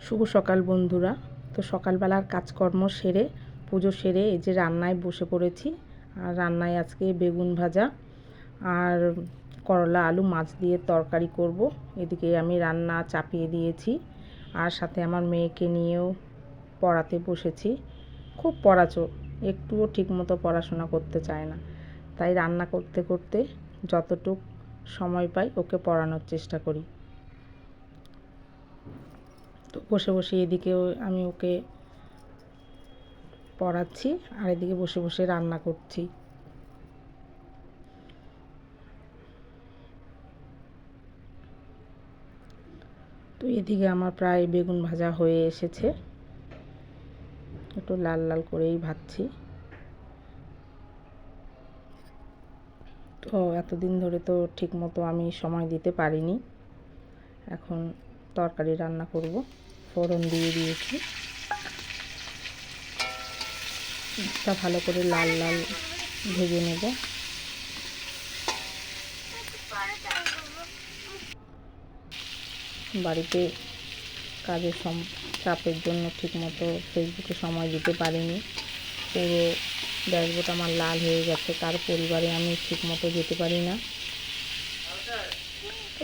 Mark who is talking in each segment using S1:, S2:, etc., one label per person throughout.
S1: শুভ সকাল বন্ধুরা। তো সকালবেলার কাজকর্ম সেরে, পুজো সেরে এই যে রান্নায় বসে পড়েছি। আর রান্নায় আজকে বেগুন ভাজা আর করলা, আলু, মাছ দিয়ে তরকারি করব। এদিকে আমি রান্না চাপিয়ে দিয়েছি। আর সাথে আমার মেয়েকে নিয়েও পড়াতে বসেছি। খুব পড়াচো, একটুও ঠিকমতো পড়াশোনা করতে চায় না। তাই রান্না করতে করতে যতটুক সময় পাই ওকে পড়ানোর চেষ্টা করি। তো বসে বসে এদিকে আমি ওকে পড়াচ্ছি, আর এদিকে বসে বসে রান্না করছি। তো এদিকে আমার প্রায় বেগুন ভাজা হয়ে এসেছে। একটু লাল লাল করেই ভাজছি। তো এতদিন ধরে তো ঠিক মতো আমি সময় দিতে পারিনি। এখন তরকারি রান্না করব। ফোড়ন দিয়ে দিয়েছি। তা ভালো করে লাল লাল ভেজে নেব। বাড়িতে কাজের সম, চাপের জন্য ঠিকমতো ফেসবুকে সময় দিতে পারিনি। পুরো ড্যাশবোর্ড আমার লাল হয়ে গেছে। তার পরিবারে আমি ঠিকমতো যেতে পারি না।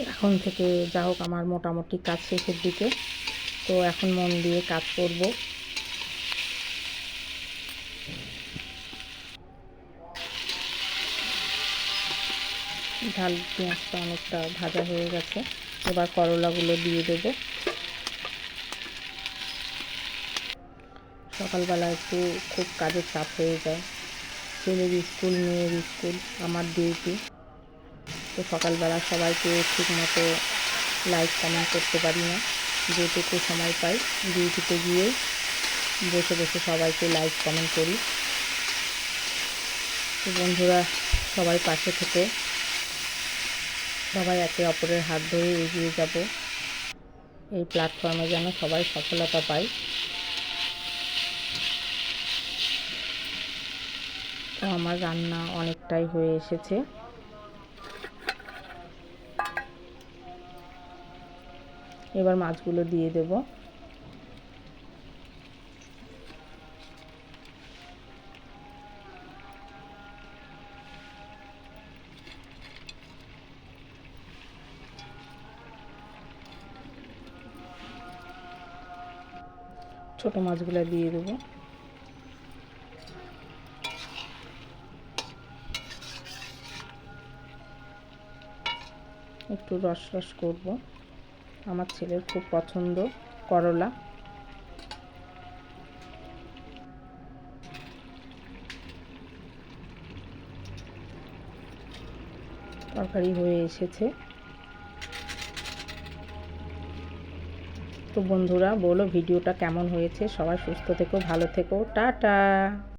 S1: এখন থেকে যা হোক আমার মোটামুটি কাজ শেষের দিকে। তো এখন মন দিয়ে কাজ করব। ঝাল, পেঁয়াজটা অনেকটা ভাজা হয়ে গেছে। এবার করলাগুলো দিয়ে দেব। সকালবেলা একটু খুব কাজের চাপ হয়ে যায়। ছেলের স্কুল, মেয়ের স্কুল, আমার ডিউটি। তো সকালবেলা সবাইকে ঠিক মতো লাইক কমেন্ট করতে পারি না। যেটুকু সময় পাই ডিউটিতে গিয়ে বসে বসে সবাইকে লাইক কমেন্ট করি। তো বন্ধুরা, সবাই পাশে থেকে সবাই একে অপরের হাত ধরে এগিয়ে যাব। এই প্ল্যাটফর্মে যেন সবাই সফলতা তো আমার রান্না অনেকটাই হয়ে এসেছে। এবার মাছগুলো দিয়ে দেব। ছোট মাছগুলো দিয়ে দেবো। একটু রস রস করব। আমার ছেলের খুব পছন্দ, করলা। তরকারি হয়ে এসেছে। তো বন্ধুরা, বলো ভিডিওটা কেমন হয়েছে? সবাই সুস্থ থেকো, ভালো থেকো। টাটা!